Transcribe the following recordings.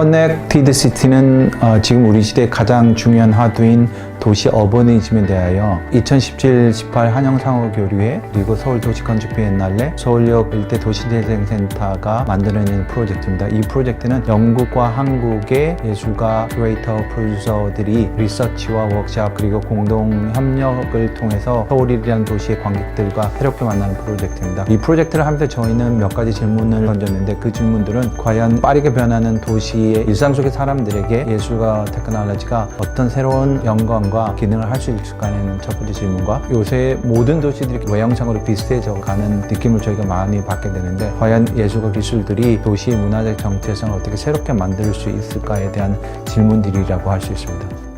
커넥티드 시티는 어, 지금 우리 시대 가장 중요한 화두인 도시 어버니즘에 대하여 2017-18 한영상호 교류회 그리고 서울 도시건축 비엔날레 서울역 일대 도시재생센터가 만들어낸 프로젝트입니다. 이 프로젝트는 영국과 한국의 예술가, 큐레이터, 프로듀서들이 리서치와 워크샵 그리고 공동 협력을 통해서 서울이라는 도시의 관객들과 새롭게 만나는 프로젝트입니다. 이 프로젝트를 하면서 저희는 몇 가지 질문을 던졌는데 그 질문들은 과연 빠르게 변하는 도시의 일상 속의 사람들에게 예술과 테크놀로지가 어떤 새로운 영 감과 기능을 할 수 있을까라는 첫 번째 질문과 요새 모든 도시들이 외형상으로 비슷해져 가는 느낌을 저희가 많이 받게 되는데 과연 예술과 기술들이 도시의 문화적 정체성을 어떻게 새롭게 만들 수 있을까에 대한 질문들이라고 할 수 있습니다.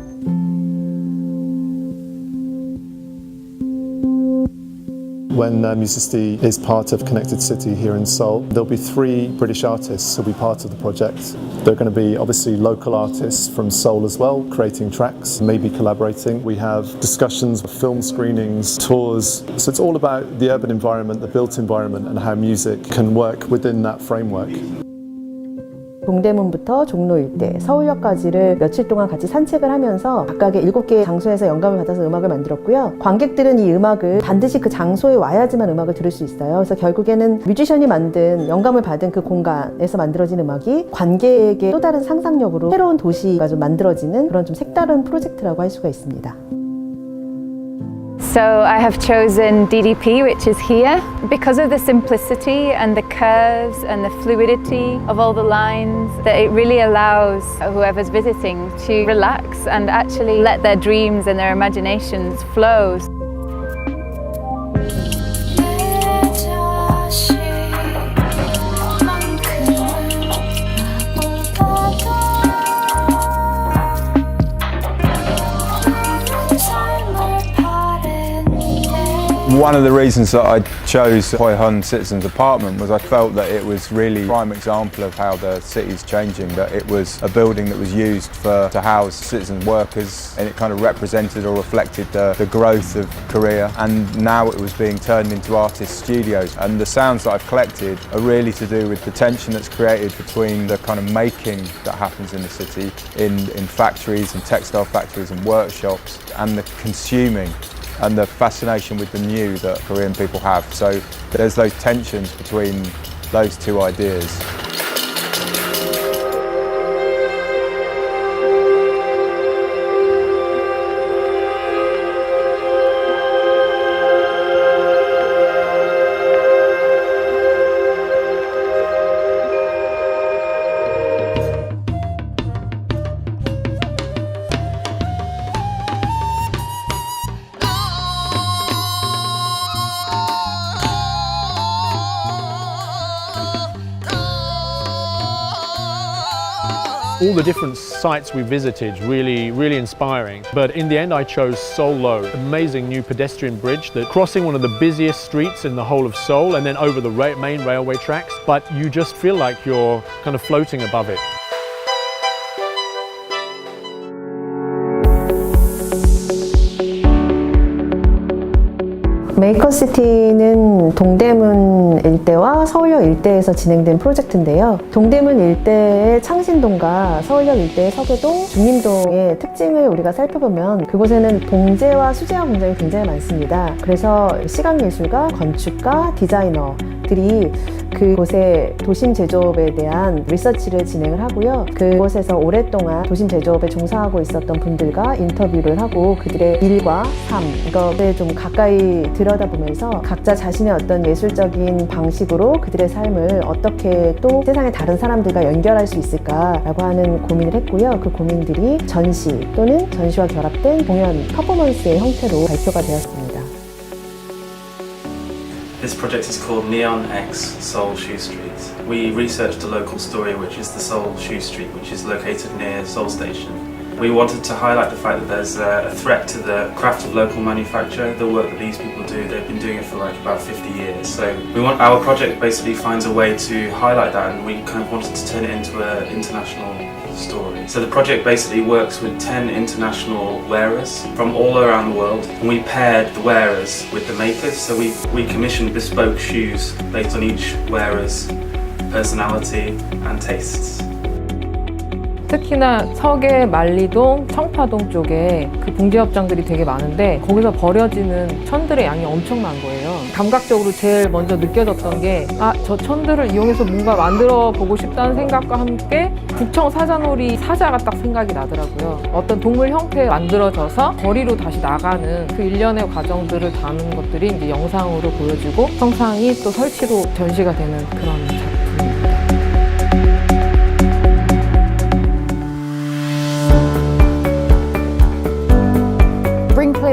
When uh, Musicity is part of Connected City here in Seoul, there'll be three British artists who'll be part of the project. They're going to be obviously local artists from Seoul as well, creating tracks, maybe collaborating. We have discussions, film screenings, tours. So it's all about the urban environment, the built environment, and how music can work within that framework. 동대문부터 종로 일대, 서울역까지를 며칠 동안 같이 산책을 하면서 각각의 일곱 개의 장소에서 영감을 받아서 음악을 만들었고요. 관객들은 이 음악을 반드시 그 장소에 와야지만 음악을 들을 수 있어요. 그래서 결국에는 뮤지션이 만든 영감을 받은 그 공간에서 만들어진 음악이 관객에게 또 다른 상상력으로 새로운 도시가 좀 만들어지는 그런 좀 색다른 프로젝트라고 할 수가 있습니다. So I have chosen DDP, which is here, because of the simplicity and the curves and the fluidity of all the lines, that it really allows whoever's visiting to relax and actually let their dreams and their imaginations flow. One of the reasons that I chose Hoi Hun Citizens Apartment was I felt that it was really a prime example of how the city's changing, that it was a building that was used for to house citizen workers and it kind of represented or reflected the, the growth of Korea. And now it was being turned into artist studios. And the sounds that I've collected are really to do with the tension that's created between the kind of making that happens in the city in, in factories and textile factories and workshops and the consuming and the fascination with the new that Korean people have. So there's those tensions between those two ideas. All the different sites we visited really really inspiring. But in the end i chose solo amazing new pedestrian bridge that crossing one of the busiest streets in the whole of seoul and then over the ra- main railway tracks but you just feel like you're kind of floating above it 메이커시티는 동대문 일대와 서울역 일대에서 진행된 프로젝트인데요. 동대문 일대의 창신동과 서울역 일대의 서계동, 중림동의 특징을 우리가 살펴보면 그곳에는 동재와 수제화 공장이 굉장히 많습니다. 그래서 시각예술가, 건축가, 디자이너 들이 그곳의 도심 제조업에 대한 리서치를 진행을 하고요. 그곳에서 오랫동안 도심 제조업에 종사하고 있었던 분들과 인터뷰를 하고 그들의 일과 삶, 이것을 좀 가까이 들여다보면서 각자 자신의 어떤 예술적인 방식으로 그들의 삶을 어떻게 또 세상의 다른 사람들과 연결할 수 있을까라고 하는 고민을 했고요. 그 고민들이 전시 또는 전시와 결합된 공연, 퍼포먼스의 형태로 발표가 되었습니다. This project is called Neon X Seoul Shoe Street. We researched a local story which is the Seoul Shoe Street, which is located near Seoul Station. We wanted to highlight the fact that there's a, a threat to the craft of local manufacture, the work that these people do. They've been doing it for like about 50 years. So we want our project basically finds a way to highlight that, and we kind of wanted to turn it into an international story. So the project basically works with 10 international wearers from all around the world and we paired the wearers with the makers. So we, we commissioned bespoke shoes based on each wearer's personality and tastes. 특히나 서계, 만리동, 청파동 쪽에 그 붕괴업장들이 되게 많은데 거기서 버려지는 천들의 양이 엄청난 거예요. 감각적으로 제일 먼저 느껴졌던 게 아, 저 천들을 이용해서 뭔가 만들어 보고 싶다는 생각과 함께 북청 사자놀이 사자가 딱 생각이 나더라고요. 어떤 동물 형태에 만들어져서 거리로 다시 나가는 그 일련의 과정들을 담은 것들이 이제 영상으로 보여지고 성상이 또 설치로 전시가 되는 그런 작품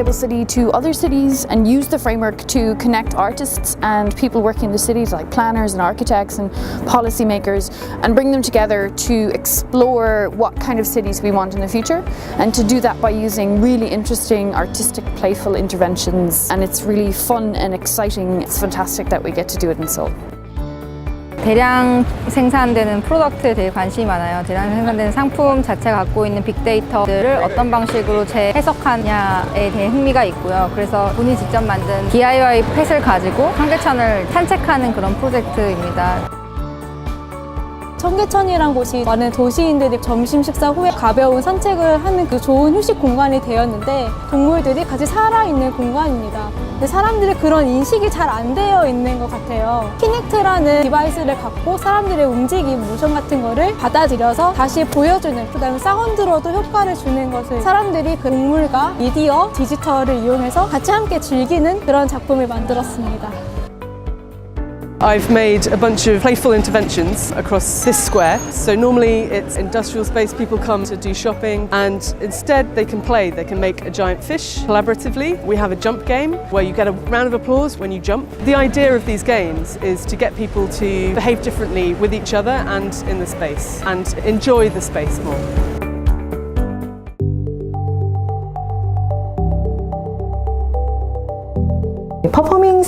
City to other cities and use the framework to connect artists and people working in the cities, like planners and architects and policymakers, and bring them together to explore what kind of cities we want in the future, and to do that by using really interesting, artistic, playful interventions. And it's really fun and exciting. It's fantastic that we get to do it in Seoul. 대량 생산되는 프로덕트에 되게 관심이 많아요. 대량 생산되는 상품 자체가 갖고 있는 빅데이터들을 어떤 방식으로 재해석하냐에 대해 흥미가 있고요. 그래서 본인이 직접 만든 DIY 펫을 가지고 청계천을 산책하는 그런 프로젝트입니다. 청계천이란 곳이 많은 도시인들이 점심 식사 후에 가벼운 산책을 하는 그 좋은 휴식 공간이 되었는데 동물들이 같이 살아있는 공간입니다. 근데 사람들이 그런 인식이 잘 안 되어 있는 것 같아요. 키넥트라는 디바이스를 갖고 사람들의 움직임, 모션 같은 거를 받아들여서 다시 보여주는 그 다음에 사운드로도 효과를 주는 것을 사람들이 그 동물과 미디어, 디지털을 이용해서 같이 함께 즐기는 그런 작품을 만들었습니다. I've made a bunch of playful interventions across this square. So normally it's industrial space, people come to do shopping and instead they can play. They can make a giant fish collaboratively. We have a jump game where you get a round of applause when you jump. The idea of these games is to get people to behave differently with each other and in the space and enjoy the space more.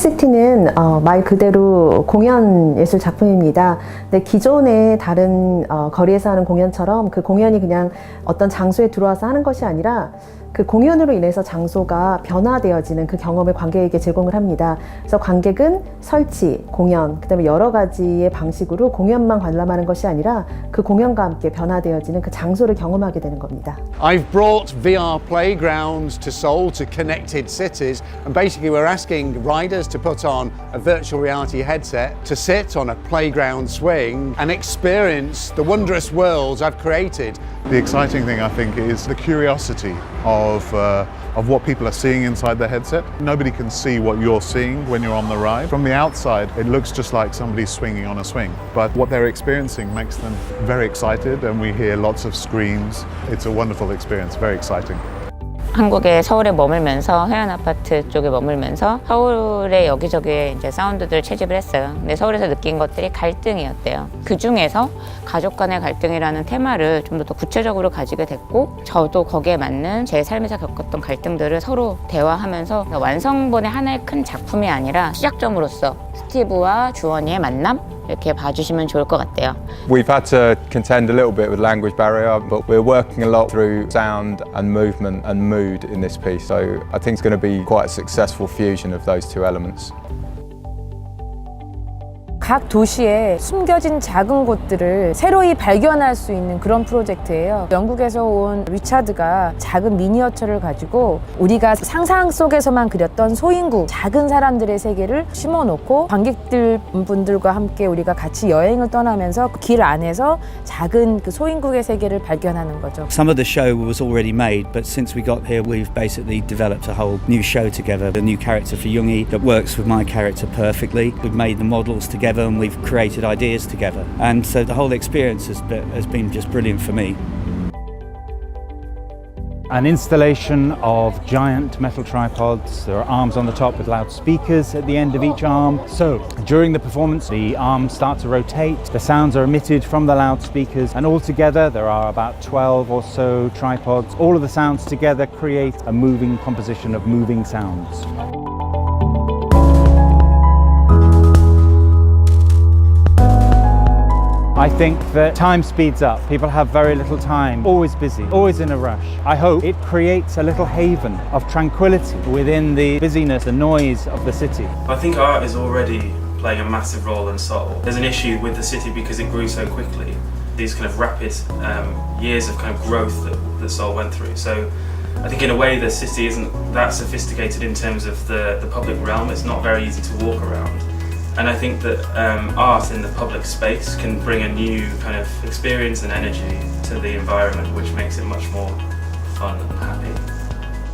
시티는 어, 말 그대로 공연 예술 작품입니다. 근데 기존의 다른 어, 거리에서 하는 공연처럼 그 공연이 그냥 어떤 장소에 들어와서 하는 것이 아니라 그 공연으로 인해서 장소가 변화되어지는 그 경험을 관객에게 제공을 합니다. 그래서 관객은 설치, 공연, 그다음에 여러 가지의 방식으로 공연만 관람하는 것이 아니라 그 공연과 함께 변화되어지는 그 장소를 경험하게 되는 겁니다. I've brought VR playgrounds to Seoul to connected cities, and basically, we're asking riders to put on a virtual reality headset to sit on a playground swing and experience the wondrous worlds I've created. The exciting thing, I think, is the curiosity of, uh, of what people are seeing inside the headset. Nobody can see what you're seeing when you're on the ride. From the outside, it looks just like somebody's swinging on a swing, but what they're experiencing makes them very excited, and we hear lots of screams. It's a wonderful experience, very exciting. 한국의 서울에 머물면서 해안 아파트 쪽에 머물면서 서울의 여기저기에 이제 사운드들을 채집을 했어요. 근데 서울에서 느낀 것들이 갈등이었대요. 그 중에서 가족 간의 갈등이라는 테마를 좀 더 구체적으로 가지게 됐고 저도 거기에 맞는 제 삶에서 겪었던 갈등들을 서로 대화하면서 완성본의 하나의 큰 작품이 아니라 시작점으로서 스티브와 주원이의 만남 이렇게 봐주시면 좋을 것 같아요. We've had to contend a little bit with language barrier, but we're working a lot through sound and movement and mood in this piece. So I think it's going to be quite a successful fusion of those two elements. 각 도시에 숨겨진 작은 곳들을 새로이 발견할 수 있는 그런 프로젝트예요. 영국에서 온 리차드가 작은 미니어처를 가지고 우리가 상상 속에서만 그렸던 소인구, 작은 사람들의 세계를 심어놓고 관객들 분들과 함께 우리가 같이 여행을 떠나면서 그길 안에서 작은 그 소인국의 세계를 발견하는 거죠. Some of the show was already made, but since we got here, we've basically developed a whole new show together. A new character for Jungi that works with my character perfectly. We've made the models together and we've created ideas together. And so the whole experience has been, has been just brilliant for me. An installation of giant metal tripods. There are arms on the top with loudspeakers at the end of each arm. So during the performance, the arms start to rotate, the sounds are emitted from the loudspeakers, and altogether there are about 12 or so tripods. All of the sounds together create a moving composition of moving sounds. I think that time speeds up. People have very little time, always busy, always in a rush. I hope it creates a little haven of tranquility within the busyness, the noise of the city. I think art is already playing a massive role in Seoul. There's an issue with the city because it grew so quickly. these kind of rapid um, years of kind of growth that, that Seoul went through. So I think in a way the city isn't that sophisticated in terms of the, the public realm. It's not very easy to walk around. And I think that um, art in the public space can bring a new kind of experience and energy to the environment, which makes it much more fun and happy.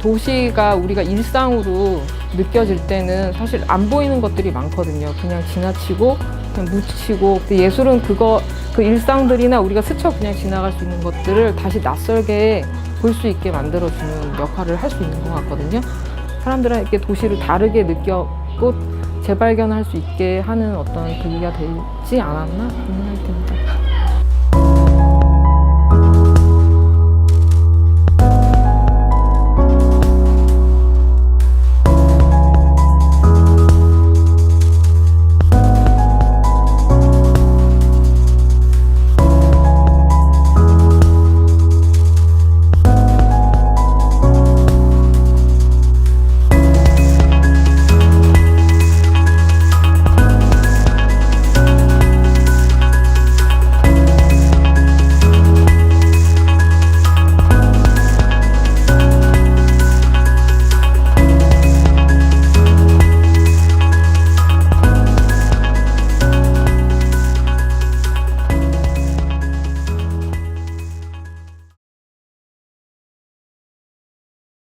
도시가 우리가 일상으로 느껴질 때는 사실 안 보이는 것들이 많거든요. 그냥 지나치고 그냥 묻히고 근데 예술은 그거 그 일상들이나 우리가 스쳐 그냥 지나갈 수 있는 것들을 다시 낯설게 볼 수 있게 만들어주는 역할을 할 수 있는 것 같거든요. 사람들에게 도시를 다르게 느꼈고 재발견할 수 있게 하는 어떤 계기가 되지 않았나 생각이 듭니다.